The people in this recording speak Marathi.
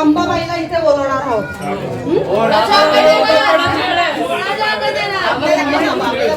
अंबाबाईला इथे बोलवणार आहोत आपल्याला